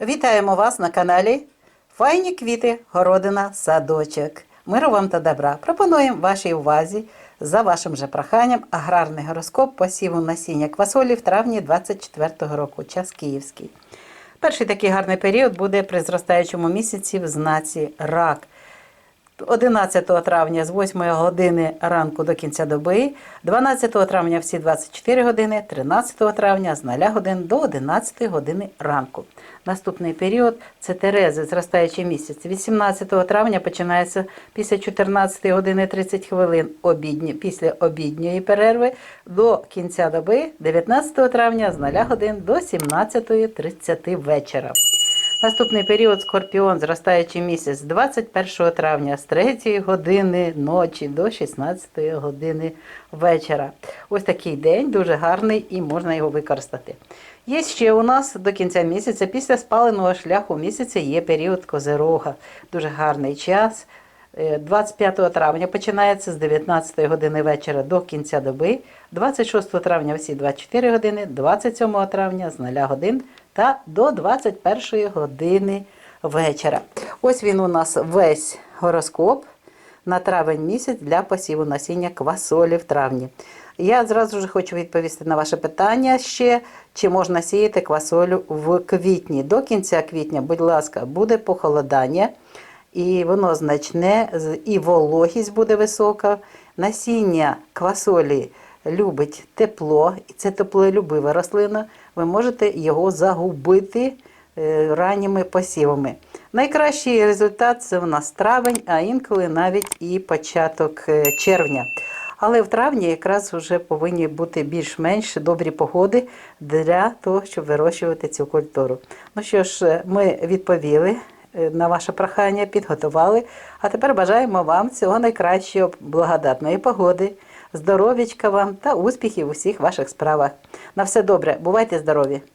Вітаємо вас на каналі Файні квіти, городина, садочок. Миру вам та добра. Пропонуємо вашій увазі за вашим же проханням аграрний гороскоп посіву насіння квасолі в травні 24-го року, час київський. Перший такий гарний період буде при зростаючому місяці в знаці рак. 11 травня з 8 години ранку до кінця доби, 12 травня всі 24 години, 13 травня з 0 годин до 11 години ранку. Наступний період це Терези, зростаючий місяць. 18 травня починається після 14 години 30 хвилин обідні, після обідньої перерви до кінця доби, 19 травня з 0 годин до 17.30 вечора. Наступний період Скорпіон, зростаючий місяць з 21 травня з 3 години ночі до 16 години вечора. Ось такий день дуже гарний і можна його використати. Є ще у нас до кінця місяця, після спаленого шляху місяця є період Козерога. Дуже гарний час. Е, 25 травня починається з 19 години вечора до кінця доби, 26 травня всі 24 години, 27 травня з 0 годин та до 21 години вечора. Ось він у нас весь гороскоп на травень місяць для посіву насіння квасолі в травні. Я зразу ж хочу відповісти на ваше питання ще, чи можна сіяти квасолю в квітні. До кінця квітня, будь ласка, буде похолодання, і воно значне, і вологість буде висока. Насіння квасолі любить тепло, і це теплолюбива рослина. Ви можете його загубити е, ранніми посівами. Найкращий результат це в нас травень, а інколи навіть і початок е, червня. Але в травні якраз вже повинні бути більш-менш добрі погоди для того, щоб вирощувати цю культуру. Ну що ж, е, ми відповіли на ваше прохання, підготували. А тепер бажаємо вам всього найкращого, благодатної погоди, здоров'ячка вам та успіхів у всіх ваших справах. На все добре, бувайте здорові!